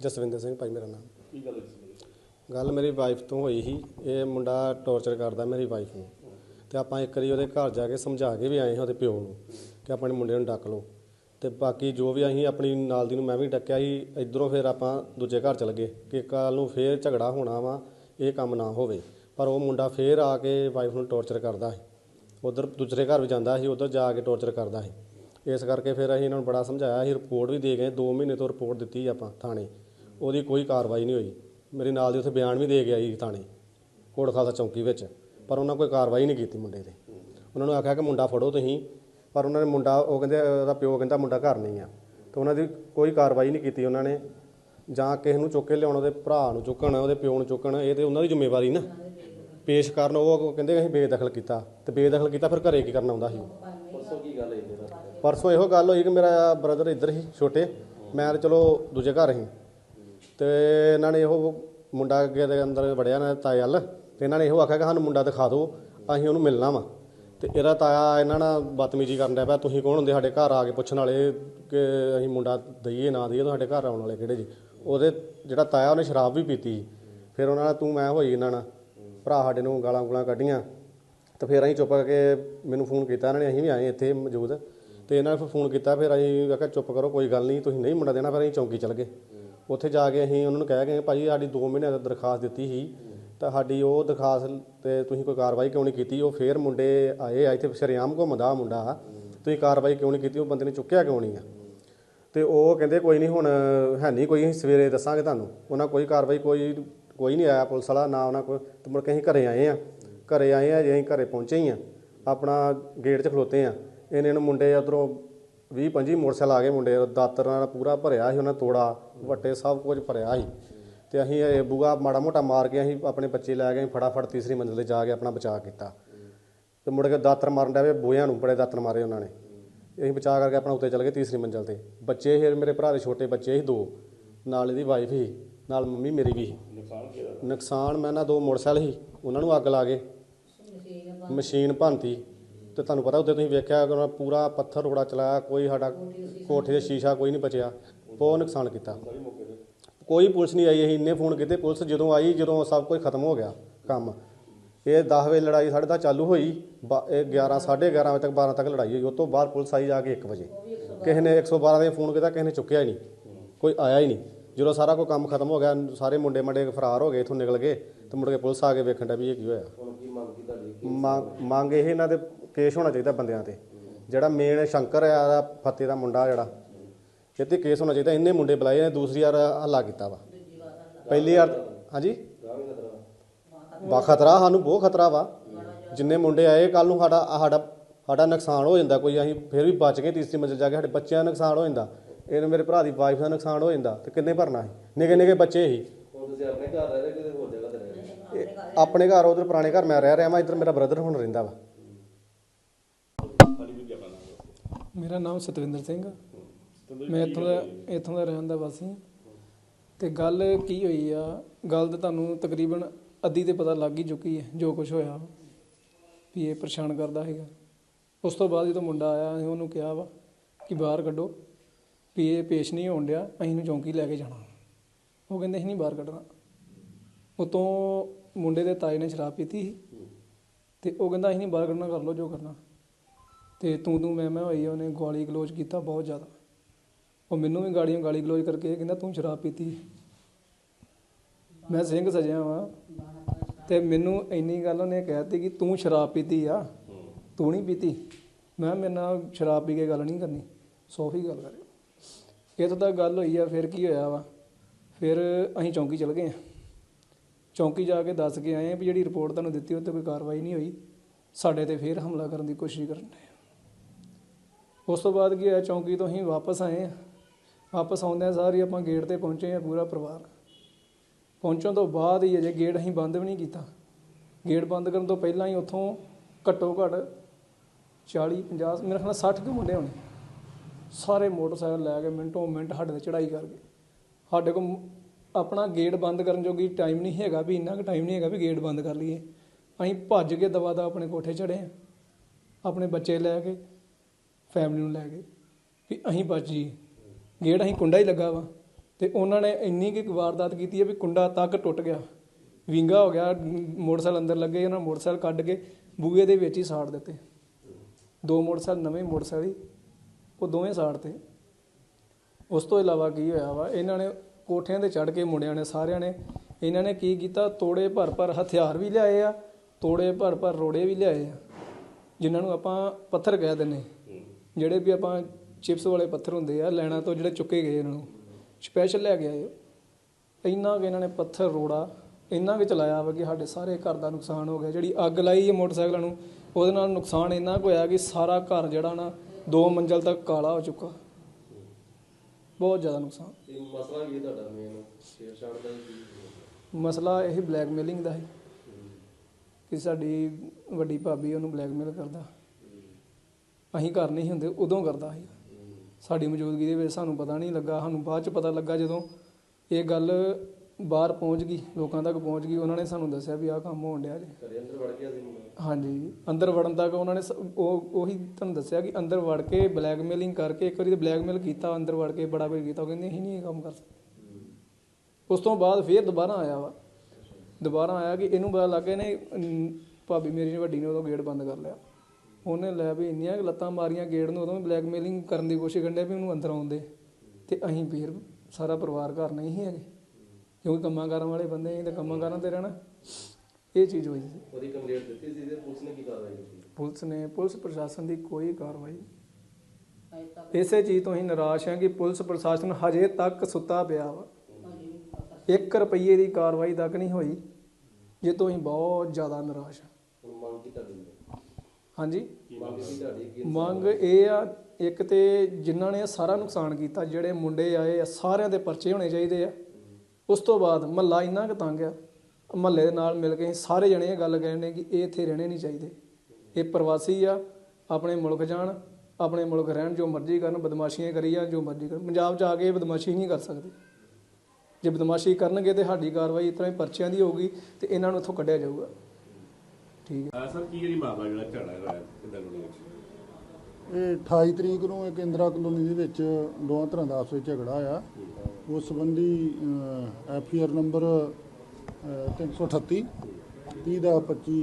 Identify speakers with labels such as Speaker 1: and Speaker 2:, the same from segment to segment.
Speaker 1: ਜਸਵਿੰਦਰ ਸਿੰਘ ਭਾਈ ਮੇਰਾ ਨਾਮ।
Speaker 2: ਕੀ ਗੱਲ ਹੋਈ ਸੀ?
Speaker 1: ਗੱਲ ਮੇਰੀ ਵਾਈਫ ਤੋਂ ਹੋਈ ਸੀ। ਇਹ ਮੁੰਡਾ ਟੌਰਚਰ ਕਰਦਾ ਮੇਰੀ ਵਾਈਫ ਨੂੰ। ਤੇ ਆਪਾਂ ਇੱਕ ਵਾਰੀ ਉਹਦੇ ਘਰ ਜਾ ਕੇ ਸਮਝਾ ਕੇ ਵੀ ਆਏ ਹਾਂ ਉਹਦੇ ਪਿਓ ਨੂੰ ਕਿ ਆਪਣੇ ਮੁੰਡੇ ਨੂੰ ਡੱਕ ਲਓ। ਤੇ ਬਾਕੀ ਜੋ ਵੀ ਅਸੀਂ ਆਪਣੀ ਨਾਲ ਦੀ ਨੂੰ ਮੈਂ ਵੀ ਡੱਕਿਆ ਸੀ ਇਧਰੋਂ ਫਿਰ ਆਪਾਂ ਦੂਜੇ ਘਰ ਚਲ ਗਏ ਕਿ ਕੱਲ ਨੂੰ ਫੇਰ ਝਗੜਾ ਹੋਣਾ ਵਾ ਇਹ ਕੰਮ ਨਾ ਹੋਵੇ। ਪਰ ਉਹ ਮੁੰਡਾ ਫੇਰ ਆ ਕੇ ਵਾਈਫ ਨੂੰ ਟੌਰਚਰ ਕਰਦਾ ਸੀ। ਉਧਰ ਦੂਸਰੇ ਘਰ ਵੀ ਜਾਂਦਾ ਸੀ ਉਧਰ ਜਾ ਕੇ ਟੌਰਚਰ ਕਰਦਾ ਸੀ। ਇਸ ਕਰਕੇ ਫਿਰ ਅਸੀਂ ਇਹਨਾਂ ਨੂੰ ਬੜਾ ਸਮਝਾਇਆ ਸੀ ਰਿਪੋਰਟ ਵੀ ਦੇ ਗਏ 2 ਮਹੀਨੇ ਤੋਂ ਰਿਪੋਰਟ ਦਿੱਤੀ ਆਪਾਂ ਥਾਣੇ। ਉਹਦੀ ਕੋਈ ਕਾਰਵਾਈ ਨਹੀਂ ਹੋਈ। ਮੇਰੇ ਨਾਲ ਦੀ ਉੱਥੇ ਬਿਆਨ ਵੀ ਦੇ ਗਿਆ ਜੀ ਥਾਣੇ ਕੋਟ ਖਾਲਸਾ ਚੌਂਕੀ ਵਿੱਚ ਪਰ ਉਹਨਾਂ ਕੋਈ ਕਾਰਵਾਈ ਨਹੀਂ ਕੀਤੀ ਮੁੰਡੇ ਤੇ। ਉਹਨਾਂ ਨੂੰ ਆਖਿਆ ਕਿ ਮੁੰਡਾ ਫੜੋ ਤੁਸੀਂ ਪਰ ਉਹਨਾਂ ਨੇ ਮੁੰਡਾ ਉਹ ਕਹਿੰਦੇ ਉਹਦਾ ਪਿਓ ਕਹਿੰਦਾ ਮੁੰਡਾ ਘਰ ਨਹੀਂ ਆ। ਤੇ ਉਹਨਾਂ ਦੀ ਕੋਈ ਕਾਰਵਾਈ ਨਹੀਂ ਕੀਤੀ ਉਹਨਾਂ ਨੇ। ਜਾਂ ਕਿਸੇ ਨੂੰ ਚੁੱਕ ਕੇ ਲਿਆਉਣ ਉਹਦੇ ਭਰਾ ਨੂੰ ਚੁੱਕਣ ਉਹਦੇ ਪਿਓ ਨੂੰ ਚੁੱਕਣ ਇਹ ਤੇ ਉਹਨਾਂ ਦੀ ਜ਼ਿੰਮੇਵਾਰੀ ਨਾ। ਪੇਸ਼ ਕਰਨ ਉਹ ਕਹਿੰਦੇ ਅਸੀਂ ਬੇਦਖਲ ਕੀਤਾ। ਤੇ ਬੇਦਖਲ ਕੀਤਾ ਫਿਰ ਘਰੇ ਕੀ ਕਰਨ ਆਉਂਦਾ ਸੀ
Speaker 2: ਪਰਸੋਂ ਕੀ ਗੱਲ ਹੋਈ
Speaker 1: ਪਰਸੋਂ ਇਹੋ ਗੱਲ ਹੋਈ ਕਿ ਮੇਰਾ ਬ੍ਰਦਰ ਇੱਧਰ ਸੀ ਛੋਟੇ। ਮੈਂ ਚਲੋ ਦੂਜੇ ਘਰ ਸੀ। ਤੇ ਇਹਨਾਂ ਨੇ ਇਹੋ ਮੁੰਡਾ ਅੱਗੇ ਦੇ ਅੰਦਰ ਵੜਿਆ ਨਾ ਤਾਏ ਵੱਲ, ਤੇ ਇਹਨਾਂ ਨੇ ਇਹੋ ਆਖਿਆ ਕਿ ਸਾਨੂੰ ਮੁੰਡਾ ਦਿਖਾ ਦਿਓ, ਅਸੀਂ ਉਹਨੂੰ ਮਿਲਣਾ ਵਾ। ਤੇ ਇਹਦਾ ਤਾਇਆ ਇਹਨਾਂ ਨਾਲ ਬਦਤਮੀਜ਼ੀ ਕਰਨ ਡਿਆ ਪਿਆ, ਤੁਸੀਂ ਕੌਣ ਹੁੰਦੇ ਸਾਡੇ ਘਰ ਆ ਕੇ ਪੁੱਛਣ ਵਾਲੇ ਕਿ ਅਸੀਂ ਮੁੰਡਾ ਦਈਏ, ਨਾ ਦਈਏ ਤੁਹਾਡੇ ਘਰ ਆਉਣ ਵਾਲੇ ਕਿਹੜੇ ਜੀ। ਉਹਦੇ ਜਿਹੜਾ ਤਾਇਆ ਉਹਨੇ ਸ਼ਰਾਬ ਵੀ ਪੀਤੀ ਫਿਰ ਉਹਨਾਂ ਨਾਲ ਤੂੰ, ਮੈਂ ਹੋਈ ਇਹਨਾਂ ਨਾਲ, ਭਰਾ ਸਾਡੇ ਨੂੰ ਗਾਲਾਂ ਗੁਲਾਂ ਕੱਢੀਆਂ। ਤੇ ਫਿਰ ਅਸੀਂ ਚੁੱਪ ਕਰਕੇ ਮੈਨੂੰ ਫੋਨ ਕੀਤਾ, ਇਹਨਾਂ ਨੇ ਅਸੀਂ ਵੀ ਆਏ ਇੱਥੇ ਮੌਜੂਦ। ਤੇ ਇਹਨਾਂ ਨੇ ਫਿਰ ਫੋਨ ਕੀਤਾ, ਫਿਰ ਅਸੀਂ ਆਖਿਆ ਚੁੱਪ ਕਰੋ, ਕੋਈ ਗੱਲ ਨਹੀਂ, ਤੁਸੀਂ ਨਹੀਂ ਮੁੰਡਾ ਦੇਣਾ, ਫਿਰ ਅਸੀਂ ਚੌਂਕੀ ਚਲ ਗਏ। ਉੱਥੇ ਜਾ ਕੇ ਅਸੀਂ ਉਹਨਾਂ ਨੂੰ ਕਹਿ ਗਏ ਭਾਜੀ ਸਾਡੀ 2 ਮਹੀਨਿਆਂ ਦਾ ਦਰਖਾਸਤ ਦਿੱਤੀ ਸੀ, ਤਾਂ ਸਾਡੀ ਉਹ ਦਰਖਾਸਤ ਤੇ ਤੁਸੀਂ ਕੋਈ ਕਾਰਵਾਈ ਕਿਉਂ ਨਹੀਂ ਕੀਤੀ? ਉਹ ਫੇਰ ਮੁੰਡੇ ਆਏ ਆ ਇੱਥੇ ਸ਼ਰੇਆਮ ਘੁੰਮਦਾ ਮੁੰਡਾ, ਤੁਸੀਂ ਕਾਰਵਾਈ ਕਿਉਂ ਨਹੀਂ ਕੀਤੀ? ਉਹ ਬੰਦੇ ਨੇ ਚੁੱਕਿਆ ਕਿਉਂ ਨਹੀਂ ਆ? ਤੇ ਉਹ ਕਹਿੰਦੇ ਕੋਈ ਨਹੀਂ, ਹੁਣ ਹੈ ਨਹੀਂ ਕੋਈ, ਅਸੀਂ ਸਵੇਰੇ ਦੱਸਾਂਗੇ ਤੁਹਾਨੂੰ। ਉਹਨਾਂ ਕੋਈ ਕਾਰਵਾਈ ਕੋਈ ਕੋਈ ਨਹੀਂ ਆਇਆ ਪੁਲਿਸ ਵਾਲਾ, ਨਾ ਉਹਨਾਂ ਕੋਈ, ਤੇ ਮੁੜ ਕੇ ਅਸੀਂ ਘਰੇ ਆਏ ਆ। ਘਰੇ ਆਏ ਆ, ਜੇ ਅਸੀਂ ਘਰੇ ਪਹੁੰਚੇ ਹੀ ਆ, ਆਪਣਾ ਗੇਟ 'ਚ ਖਲੋਤੇ ਆ। ਇਹਨੇ ਨੂੰ ਮੁੰਡੇ ਉਧਰੋਂ 20 25 ਮੋਟਰਸਾਈਕਲ ਆ ਗਏ ਮੁੰਡੇ ਦਾਤਰ ਨਾਲ ਪੂਰਾ ਭਰਿਆ ਸੀ ਉਹਨਾਂ ਤੋੜਾ ਵੱਟੇ ਸਭ ਕੁਝ ਭਰਿਆ ਸੀ। ਤੇ ਅਸੀਂ ਇਹ ਬੂਆ ਮਾੜਾ ਮੋਟਾ ਮਾਰ ਕੇ ਅਸੀਂ ਆਪਣੇ ਬੱਚੇ ਲੈ ਗਏ ਫਟਾਫਟ ਤੀਸਰੀ ਮੰਜ਼ਿਲ ਤੇ ਜਾ ਕੇ ਆਪਣਾ ਬਚਾਅ ਕੀਤਾ। ਤੇ ਮੁੜ ਕੇ ਦਾਤਰ ਮਾਰਨ ਡਿਆ ਪਏ ਬੋਇਆਂ ਨੂੰ ਬੜੇ ਦਾਤਰ ਮਾਰੇ ਉਹਨਾਂ ਨੇ। ਅਸੀਂ ਬਚਾਅ ਕਰਕੇ ਆਪਣਾ ਉੱਤੇ ਚੱਲ ਗਏ ਤੀਸਰੀ ਮੰਜ਼ਿਲ ਤੇ। ਬੱਚੇ ਸੀ ਮੇਰੇ ਭਰਾ ਦੇ ਛੋਟੇ ਬੱਚੇ ਸੀ ਦੋ ਨਾਲ ਇਹਦੀ ਵਾਈਫ ਸੀ ਨਾਲ ਮੰਮੀ ਮੇਰੀ ਵੀ ਸੀ।
Speaker 2: ਨੁਕਸਾਨ ਕੀ ਹੋਇਆ?
Speaker 1: ਨੁਕਸਾਨ ਮੈਂ ਨਾ ਦੋ ਮੋਟਰਸਾਈਕਲ ਸੀ ਉਹਨਾਂ ਨੂੰ ਅੱਗ ਲਾ ਗਏ ਮਸ਼ੀਨ ਭੰਨਤੀ। ਤੇ ਤੁਹਾਨੂੰ ਪਤਾ ਉੱਤੇ ਤੁਸੀਂ ਵੇਖਿਆ ਕਿ ਉਹਨਾਂ ਪੂਰਾ ਪੱਥਰ ਰੋੜਾ ਚਲਾਇਆ ਕੋਈ ਸਾਡਾ ਕੋਠੇ ਦਾ ਸ਼ੀਸ਼ਾ ਕੋਈ ਨਹੀਂ ਬਚਿਆ। ਬਹੁਤ ਨੁਕਸਾਨ ਕੀਤਾ। ਕੋਈ ਪੁਲਿਸ ਨਹੀਂ ਆਈ ਅਸੀਂ ਇੰਨੇ ਫੋਨ ਕੀਤੇ ਪੁਲਿਸ ਜਦੋਂ ਆਈ ਜਦੋਂ ਸਭ ਕੁਝ ਖਤਮ ਹੋ ਗਿਆ ਕੰਮ। ਇਹ 10 ਵਜੇ ਲੜਾਈ ਸਾਢੇ ਦਸ ਚਾਲੂ ਹੋਈ ਇਹ 11 11:30 ਵਜੇ ਤੱਕ 12 ਤੱਕ ਲੜਾਈ ਹੋਈ। ਉਸ ਤੋਂ ਬਾਅਦ ਪੁਲਿਸ ਆਈ ਜਾ ਕੇ 1 ਵਜੇ। ਕਿਸੇ ਨੇ 112 ਦੇ ਫੋਨ ਕੀਤਾ ਕਿਸੇ ਨੇ ਚੁੱਕਿਆ ਹੀ ਨਹੀਂ। ਕੋਈ ਆਇਆ ਹੀ ਨਹੀਂ। ਜਦੋਂ ਸਾਰਾ ਕੋਈ ਕੰਮ ਖਤਮ ਹੋ ਗਿਆ ਸਾਰੇ ਮੁੰਡੇ ਮੰਡੇ ਫਰਾਰ ਹੋ ਗਏ ਇਥੋਂ ਨਿਕਲ ਗਏ ਤੇ ਮੁੜ ਕੇ ਪੁਲਿਸ ਆ ਕੇ ਵੇਖਣ ਦਾ ਵੀ ਇਹ ਕੀ ਹੋਇਆ।
Speaker 2: ਮੰਗ
Speaker 1: ਮੰਗ ਇਹ ਇਹਨਾਂ ਦੇ ਕੇਸ ਹੋਣਾ ਚਾਹੀਦਾ ਬੰਦਿਆਂ ਤੇ। ਜਿਹੜਾ ਮੇਨ ਸ਼ੰਕਰ ਆ ਫੱਤੇ ਦਾ ਮੁੰਡਾ ਜਿਹੜਾ ਇਹ ਤੇ ਕੇਸ ਹੋਣਾ ਚਾਹੀਦਾ। ਇੰਨੇ ਮੁੰਡੇ ਬੁਲਾਏ ਨੇ, ਦੂਸਰੀ ਵਾਰ ਹੱਲਾ ਕੀਤਾ ਵਾ। ਪਹਿਲੀ ਵਾਰ, ਹਾਂਜੀ?
Speaker 2: ਗਾਹ ਖਤਰਾ
Speaker 1: ਬਾ ਖਤਰਾ, ਸਾਨੂੰ ਬਹੁਤ ਖਤਰਾ ਵਾ। ਜਿੰਨੇ ਮੁੰਡੇ ਆਏ ਕੱਲ ਨੂੰ ਸਾਡਾ ਸਾਡਾ ਸਾਡਾ ਨੁਕਸਾਨ ਹੋ ਜਾਂਦਾ। ਕੋਈ ਅਸੀਂ ਫਿਰ ਵੀ ਬਚ ਗਏ ਤੀਸਰੀ ਮੰਜ਼ਿਲ ਜਾ ਕੇ ਸਾਡੇ ਬੱਚਿਆਂ ਦਾ ਨੁਕਸਾਨ ਹੋ ਜਾਂਦਾ। ਇਹਨੂੰ ਮੇਰੇ ਭਰਾ ਦੀ ਵਾਈਫ ਦਾ ਨੁਕਸਾਨ ਹੋ ਜਾਂਦਾ। ਤੇ ਕਿੰਨੇ ਭਰਨਾ ਸੀ? ਨਿੱਕੇ ਨਿੱਕੇ ਬੱਚੇ ਸੀ।
Speaker 2: ਆਪਣੇ ਘਰ
Speaker 1: ਇਹ ਆਪਣੇ ਘਰ ਉਧਰ ਪੁਰਾਣੇ ਘਰ ਮੈਂ ਰਹਿ ਰਿਹਾ ਵਾਂ। ਇੱਧਰ ਮੇਰਾ ਬ੍ਰਦਰ ਹੁਣ ਰਹਿੰਦਾ ਵਾ
Speaker 2: ਕੀ ਆਪਣਾ ਨਾਮ
Speaker 3: ਮੇਰਾ ਨਾਮ ਸਤਵਿੰਦਰ ਸਿੰਘ ਆ। ਮੈਂ ਇੱਥੋਂ ਦਾ ਇੱਥੋਂ ਦਾ ਰਹਿਣ ਦਾ ਵਾਸੀ ਹਾਂ। ਤੇ ਗੱਲ ਕੀ ਹੋਈ ਆ ਗੱਲ ਤਾਂ ਤੁਹਾਨੂੰ ਤਕਰੀਬਨ ਅੱਧੀ ਤੇ ਪਤਾ ਲੱਗ ਹੀ ਚੁੱਕੀ ਹੈ ਜੋ ਕੁਝ ਹੋਇਆ ਵੀ ਇਹ ਪਰੇਸ਼ਾਨ ਕਰਦਾ ਹੈਗਾ ਉਸ ਤੋਂ ਬਾਅਦ ਜਦੋਂ ਮੁੰਡਾ ਆਇਆ ਅਸੀਂ ਉਹਨੂੰ ਕਿਹਾ ਵਾ ਕਿ ਬਾਹਰ ਕੱਢੋ ਵੀ ਇਹ ਪੇਸ਼ ਨਹੀਂ ਹੋਣ ਡਿਆ ਅਸੀਂ ਨੂੰ ਚੌਂਕੀ ਲੈ ਕੇ ਜਾਣਾ। ਉਹ ਕਹਿੰਦੇ ਅਸੀਂ ਨਹੀਂ ਬਾਹਰ ਕੱਢਣਾ। ਉਤੋਂ ਮੁੰਡੇ ਦੇ ਤਾਏ ਨੇ ਸ਼ਰਾਬ ਪੀਤੀ ਸੀ। ਤੇ ਉਹ ਕਹਿੰਦਾ ਅਸੀਂ ਨਹੀਂ ਬਾਹਰ ਕੱਢਣਾ ਕਰ ਲਓ ਜੋ ਕਰਨਾ। ਅਤੇ ਤੂੰ ਤੂੰ ਮੈਂ ਮੈਂ ਹੋਈ ਉਹਨੇ ਗਾਲੀ ਗਲੋਚ ਕੀਤਾ ਬਹੁਤ ਜ਼ਿਆਦਾ। ਉਹ ਮੈਨੂੰ ਵੀ ਗਾਲੀਆਂ ਗਾਲੀ ਗਲੋਚ ਕਰਕੇ ਕਹਿੰਦਾ ਤੂੰ ਸ਼ਰਾਬ ਪੀਤੀ। ਮੈਂ ਸਿੰਘ ਸਜਿਆ ਵਾਂ। ਤੇ ਮੈਨੂੰ ਇੰਨੀ ਗੱਲ ਉਹਨੇ ਕਹਿਤੀ ਕਿ ਤੂੰ ਸ਼ਰਾਬ ਪੀਤੀ ਆ। ਤੂੰ ਨਹੀਂ ਪੀਤੀ। ਮੈਂ ਮੇਰੇ ਨਾਲ ਸ਼ਰਾਬ ਪੀ ਕੇ ਗੱਲ ਨਹੀਂ ਕਰਨੀ। ਸੋਫੀ ਗੱਲ ਕਰਿਓ। ਇੱਥੋਂ ਤੱਕ ਗੱਲ ਹੋਈ ਆ, ਫਿਰ ਕੀ ਹੋਇਆ ਵਾ? ਫਿਰ ਅਸੀਂ ਚੌਂਕੀ ਚਲ ਗਏ ਆ। ਚੌਂਕੀ ਜਾ ਕੇ ਦੱਸ ਕੇ ਆਏ ਆ ਵੀ ਜਿਹੜੀ ਰਿਪੋਰਟ ਤੁਹਾਨੂੰ ਦਿੱਤੀ ਉਹ ਤੇ ਕੋਈ ਕਾਰਵਾਈ ਨਹੀਂ ਹੋਈ। ਸਾਡੇ ਤੇ ਫਿਰ ਹਮਲਾ ਕਰਨ ਦੀ ਕੋਸ਼ਿਸ਼ ਕਰਨ ਉਸ ਤੋਂ ਬਾਅਦ ਕੀ ਹੋਇਆ, ਚੌਂਕੀ ਤੋਂ ਅਸੀਂ ਵਾਪਸ ਆਏ ਹਾਂ। ਵਾਪਸ ਆਉਂਦਿਆਂ ਸਾਰੀ ਆਪਾਂ ਗੇਟ ਤੇ ਪਹੁੰਚੇ ਹਾਂ ਪੂਰਾ ਪਰਿਵਾਰ। ਪਹੁੰਚਣ ਤੋਂ ਬਾਅਦ ਹੀ ਅਜੇ ਗੇਟ ਅਸੀਂ ਬੰਦ ਵੀ ਨਹੀਂ ਕੀਤਾ। ਗੇਟ ਬੰਦ ਕਰਨ ਤੋਂ ਪਹਿਲਾਂ ਹੀ ਉੱਥੋਂ ਘੱਟੋ ਘੱਟ 40 50 ਮੇਰੇ ਖਿਆਲ ਨਾਲ 60 ਕੁ ਮੁੰਡੇ ਹੋਣੇ। ਸਾਰੇ ਮੋਟਰਸਾਈਕਲ ਲੈ ਕੇ ਮਿੰਟੋ ਮਿੰਟ ਸਾਡੇ ਤੇ ਚੜਾਈ ਕਰ ਗਏ। ਸਾਡੇ ਕੋਲ ਆਪਣਾ ਗੇਟ ਬੰਦ ਕਰਨ ਜੋਗੀ ਟਾਈਮ ਨਹੀਂ ਹੈਗਾ ਵੀ, ਇੰਨਾ ਕੁ ਟਾਈਮ ਨਹੀਂ ਹੈਗਾ ਵੀ ਗੇਟ ਬੰਦ ਕਰ ਲਈਏ। ਅਸੀਂ ਭੱਜ ਕੇ ਦਵਾ ਦਾ ਆਪਣੇ ਕੋਠੇ ਚੜ੍ਹੇ ਆ ਆਪਣੇ ਬੱਚੇ ਲੈ ਕੇ ਫੈਮਿਲੀ ਨੂੰ ਲੈ ਕੇ ਵੀ ਅਸੀਂ ਬਚ ਜੀ। ਗੇਟ ਅਸੀਂ ਕੁੰਡਾ ਹੀ ਲੱਗਾ ਵਾ। ਤੇ ਉਹਨਾਂ ਨੇ ਇੰਨੀ ਕਿ ਵਾਰਦਾਤ ਕੀਤੀ ਹੈ ਵੀ ਕੁੰਡਾ ਤੱਕ ਟੁੱਟ ਗਿਆ। ਵਿੰਗਾ ਹੋ ਗਿਆ ਮੋਟਰਸਾਈਕਲ ਅੰਦਰ ਲੱਗੇ ਉਹਨਾਂ ਮੋਟਰਸਾਈਕਲ ਕੱਢ ਕੇ ਬੂਹੇ ਦੇ ਵਿੱਚ ਹੀ ਸਾੜ ਦਿੱਤੇ। ਦੋ ਮੋਟਰਸਾਈਕਲ ਨਵੇਂ ਮੋਟਰਸਾਈਕਲ ਸੀ, ਉਹ ਦੋਵੇਂ ਸਾੜ 'ਤੇ ਉਸ ਤੋਂ ਇਲਾਵਾ ਕੀ ਹੋਇਆ ਵਾ ਇਹਨਾਂ ਨੇ ਕੋਠਿਆਂ ਤੇ ਚੜ੍ਹ ਕੇ ਮੁੰਡਿਆਂ ਨੇ ਸਾਰਿਆਂ ਨੇ ਇਹਨਾਂ ਨੇ ਕੀ ਕੀਤਾ ਤੋੜੇ ਭਰ ਭਰ ਹਥਿਆਰ ਵੀ ਲਿਆਏ ਆ ਤੋੜੇ ਭਰ ਭਰ ਰੋੜੇ ਵੀ ਲਿਆਏ ਆ ਜਿਨ੍ਹਾਂ ਨੂੰ ਆਪਾਂ ਪੱਥਰ ਕਹਿ ਦਿੰਦੇ। ਜਿਹੜੇ ਵੀ ਆਪਾਂ ਚਿਪਸ ਵਾਲੇ ਪੱਥਰ ਹੁੰਦੇ ਆ ਲੈਣਾ ਤੋਂ ਜਿਹੜੇ ਚੁੱਕੇ ਗਏ ਇਹਨਾਂ ਨੂੰ ਸਪੈਸ਼ਲ ਲੈ ਕੇ ਆਏ। ਇੰਨਾ ਕਿ ਇਹਨਾਂ ਨੇ ਪੱਥਰ ਰੋੜਾ ਇੰਨਾ ਕਿ ਚਲਾਇਆ ਵਾ ਕਿ ਸਾਡੇ ਸਾਰੇ ਘਰ ਦਾ ਨੁਕਸਾਨ ਹੋ ਗਿਆ। ਜਿਹੜੀ ਅੱਗ ਲਾਈ ਹੈ ਮੋਟਰਸਾਈਕਲਾਂ ਨੂੰ ਉਹਦੇ ਨਾਲ ਨੁਕਸਾਨ ਇੰਨਾ ਕੁ ਹੋਇਆ ਕਿ ਸਾਰਾ ਘਰ ਜਿਹੜਾ ਨਾ ਦੋ ਮੰਜ਼ਲ ਤੱਕ ਕਾਲਾ ਹੋ ਚੁੱਕਾ। ਬਹੁਤ ਜ਼ਿਆਦਾ ਨੁਕਸਾਨ।
Speaker 2: ਇਹ ਮਸਲਾ ਕੀ ਹੈ ਤੁਹਾਡਾ ਮੇਨ ਛੇੜਛਾੜ ਦਾ ਕੀ
Speaker 3: ਮਸਲਾ ਇਹ ਬਲੈਕਮੇਲਿੰਗ ਦਾ ਹੈ। ਕਿ ਸਾਡੀ ਵੱਡੀ ਭਾਬੀ ਉਹਨੂੰ ਬਲੈਕਮੇਲ ਕਰਦਾ। ਅਸੀਂ ਘਰ ਨਹੀਂ ਹੁੰਦੇ ਉਦੋਂ ਕਰਦਾ ਸੀ। ਸਾਡੀ ਮੌਜੂਦਗੀ ਦੇ ਵਿੱਚ ਸਾਨੂੰ ਪਤਾ ਨਹੀਂ ਲੱਗਾ ਸਾਨੂੰ ਬਾਅਦ ਚ ਪਤਾ ਲੱਗਾ ਜਦੋਂ ਇਹ ਗੱਲ ਬਾਹਰ ਪਹੁੰਚ ਗਈ ਲੋਕਾਂ ਤੱਕ ਪਹੁੰਚ ਗਈ ਉਹਨਾਂ ਨੇ ਸਾਨੂੰ ਦੱਸਿਆ ਵੀ ਆਹ ਕੰਮ ਹੋਣ ਡਿਆ ਜੀ।
Speaker 2: ਅੰਦਰ ਵੜ ਗਿਆ ਸੀ
Speaker 3: ਹਾਂਜੀ ਅੰਦਰ ਵੜਨ ਤੱਕ ਉਹਨਾਂ ਨੇ ਸ- ਉਹ ਉਹੀ ਤੁਹਾਨੂੰ ਦੱਸਿਆ ਕਿ ਅੰਦਰ ਵੜ ਕੇ ਬਲੈਕਮੇਲਿੰਗ ਕਰਕੇ ਇੱਕ ਵਾਰੀ ਤੇ ਬਲੈਕਮੇਲ ਕੀਤਾ ਅੰਦਰ ਵੜ ਕੇ ਬੜਾ ਕੁਝ ਕੀਤਾ ਉਹ ਕਹਿੰਦੇ ਅਸੀਂ ਨਹੀਂ ਇਹ ਕੰਮ ਕਰ ਸਕਦੇ। ਉਸ ਤੋਂ ਬਾਅਦ ਫੇਰ ਦੁਬਾਰਾ ਆਇਆ ਵਾ। ਦੁਬਾਰਾ ਆਇਆ ਕਿ ਇਹਨੂੰ ਪਤਾ ਲੱਗ ਗਿਆ ਨੇ ਭਾਬੀ ਮੇਰੀ ਨੇ ਵੱਡੀ ਨੇ ਉਦੋਂ ਗੇਟ ਬੰਦ ਕਰ ਲਿਆ। ਉਹਨੇ ਲੈ ਵੀ ਇੰਨੀਆਂ ਲੱਤਾਂ ਮਾਰੀਆਂ ਗੇਟ ਨੂੰ ਉਦੋਂ ਬਲੈਕਮੇਲਿੰਗ ਕਰਨ ਦੀ ਕੋਸ਼ਿਸ਼ ਕਰਨ ਡਿਆ ਵੀ ਉਹਨੂੰ ਅੰਦਰ ਆਉਂਦੇ ਤੇ ਅਸੀਂ ਫੇਰ ਸਾਰਾ ਪਰਿਵਾਰ ਘਰ ਨਹੀਂ ਸੀ ਹੈਗੇ। ਕਿਉਂਕਿ ਕੰਮਾਂ ਕਾਰਾਂ ਵਾਲੇ ਬੰਦੇ ਅਸੀਂ ਤੇ ਕੰਮਾਂ ਕਾਰਾਂ ਤੇ ਰਹਿਣਾ। ਇਹ ਚੀਜ਼ ਹੋਈ ਸੀ।
Speaker 2: ਉਹਦੀ ਕੰਪਲੇਂਟ ਦਿੱਤੀ ਸੀ ਤੇ ਪੁਲਿਸ ਨੇ ਕੀ ਕਾਰਵਾਈ ਕੀਤੀ?
Speaker 3: ਪੁਲਿਸ ਨੇ ਪੁਲਿਸ ਪ੍ਰਸ਼ਾਸਨ ਦੀ ਕੋਈ ਕਾਰਵਾਈ ਇਸੇ ਚੀਜ਼ ਤੋਂ ਹੀ ਨਿਰਾਸ਼ ਹਾਂ ਕਿ ਪੁਲਿਸ ਪ੍ਰਸ਼ਾਸਨ ਹਜੇ ਤੱਕ ਸੁੱਤਾ ਪਿਆ ਵਾ। 1 ਰੁਪਏ ਦੀ ਕਾਰਵਾਈ ਤੱਕ ਨਹੀਂ ਹੋਈ ਜੇ ਤੋਂ ਹੀ ਬਹੁਤ ਜ਼ਿਆਦਾ ਨਿਰਾਸ਼ ਹਾਂ।
Speaker 2: ਹੁਣ ਮੰਗ ਕੀ ਤੁਹਾਡੀ ਹੈ?
Speaker 3: ਹਾਂਜੀ।
Speaker 2: ਮੰਗ
Speaker 3: ਇਹ ਆ ਇੱਕ ਤੇ ਜਿਨ੍ਹਾਂ ਨੇ ਸਾਰਾ ਨੁਕਸਾਨ ਕੀਤਾ ਜਿਹੜੇ ਮੁੰਡੇ ਆਏ ਆ ਸਾਰਿਆਂ ਦੇ ਪਰਚੇ ਹੋਣੇ ਚਾਹੀਦੇ ਆ। ਉਸ ਤੋਂ ਬਾਅਦ ਮਹੱਲਾ ਇੰਨਾ ਕੁ ਤੰਗ ਆ ਮਹੱਲੇ ਦੇ ਨਾਲ ਮਿਲ ਕੇ ਸਾਰੇ ਜਣੇ ਇਹ ਗੱਲ ਕਹਿੰਦੇ ਕਿ ਇਹ ਇੱਥੇ ਰਹਿਣੇ ਨਹੀਂ ਚਾਹੀਦੇ। ਇਹ ਪ੍ਰਵਾਸੀ ਆ ਆਪਣੇ ਮੁਲਕ ਜਾਣ ਆਪਣੇ ਮੁਲਕ ਰਹਿਣ ਜੋ ਮਰਜ਼ੀ ਕਰਨ ਬਦਮਾਸ਼ੀਆਂ ਕਰੀ ਜਾਣ ਜੋ ਮਰਜ਼ੀ ਕਰਨ। ਪੰਜਾਬ 'ਚ ਆ ਕੇ ਬਦਮਾਸ਼ੀ ਨਹੀਂ ਕਰ ਸਕਦੇ। ਜੇ ਬਦਮਾਸ਼ੀ ਕਰਨਗੇ ਤੇ ਸਾਡੀ ਕਾਰਵਾਈ ਇਸ ਤਰ੍ਹਾਂ ਹੀ ਪਰਚਿਆਂ ਦੀ ਹੋਊਗੀ ਤੇ ਇਹਨਾਂ ਨੂੰ ਇੱਥੋਂ ਕੱਢਿਆ ਜਾਊਗਾ। ਠੀਕ ਹੈ।
Speaker 4: ਆ ਸਰ ਕੀ ਜਿਹੜੀ ਮਾਮਲਾ ਜਿਹੜਾ ਝਗੜਾ ਹੋਇਆ ਕਿੰਦਾ ਕੋਲ
Speaker 5: ਇਹ 28 ਤਰੀਕ ਨੂੰ ਇੱਕ ਇੰਦਰਾ ਕਲੋਨੀ ਦੇ ਵਿੱਚ ਦੋਵਾਂ ਤਰ੍ਹਾਂ ਦਾ ਆਪਸ ਵਿੱਚ ਝਗੜਾ ਆਇਆ ਉਸ ਸੰਬੰਧੀ ਐਫ ਆਰ ਨੰਬਰ ਅਹ, 338 30 ਦਾ 25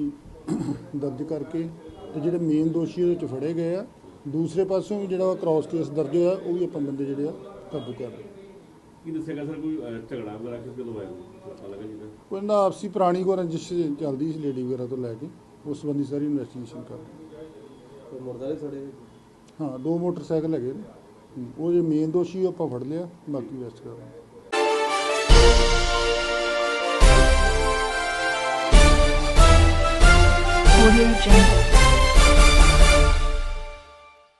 Speaker 5: ਦਰਜ ਕਰਕੇ ਤੇ ਜਿਹੜੇ ਮੇਨ ਦੋਸ਼ੀ ਉਹਦੇ ਵਿੱਚ ਫੜੇ ਗਏ ਆ। ਦੂਸਰੇ ਪਾਸੋਂ ਵੀ ਜਿਹੜਾ ਕ੍ਰਾਸ ਕੇਸ ਦਰਜ ਹੋਇਆ ਉਹ ਵੀ ਆਪਾਂ ਬੰਦੇ ਜਿਹੜੇ ਆ ਕਾਬੂ ਕਰ ਲਏ
Speaker 4: ਕੀ ਦੱਸਿਆ ਗਿਆ ਸਰ ਕੋਈ ਅਹ, ਝਗੜਾ ਵਗੈਰਾ ਕਿਸ ਗੱਲੋਂ ਹੋਇਆ ਪਤਾ ਲੱਗਾ ਜੀ
Speaker 5: ਕੋਈ ਨਾ ਆਪਸੀ ਪੁਰਾਣੀ ਕੋ ਰੰਜਿਸ਼ ਚੱਲਦੀ ਸੀ ਲੇਡੀ ਵਗੈਰਾ ਤੋਂ ਲੈ ਕੇ। ਉਸ ਸੰਬੰਧੀ ਸਾਰੀ ਇਨਵੈਸਟੀਗੇਸ਼ਨ ਕਰ ਰਹੇ
Speaker 2: ਕੋਈ ਮੁਰਦਾ ਨਹੀਂ
Speaker 5: ਹਾਂ ਦੋ ਮੋਟਰਸਾਈਕਲ ਹੈਗੇ ਨੇ। ਉਹ ਜੇ ਮੇਨ ਦੋਸ਼ੀ ਉਹ ਆਪਾਂ ਫੜ ਲਿਆ ਬਾਕੀ ਵੈਸਟ ਕਰ ਰਹੇ ਹਾਂ।
Speaker 6: Audio Jungle.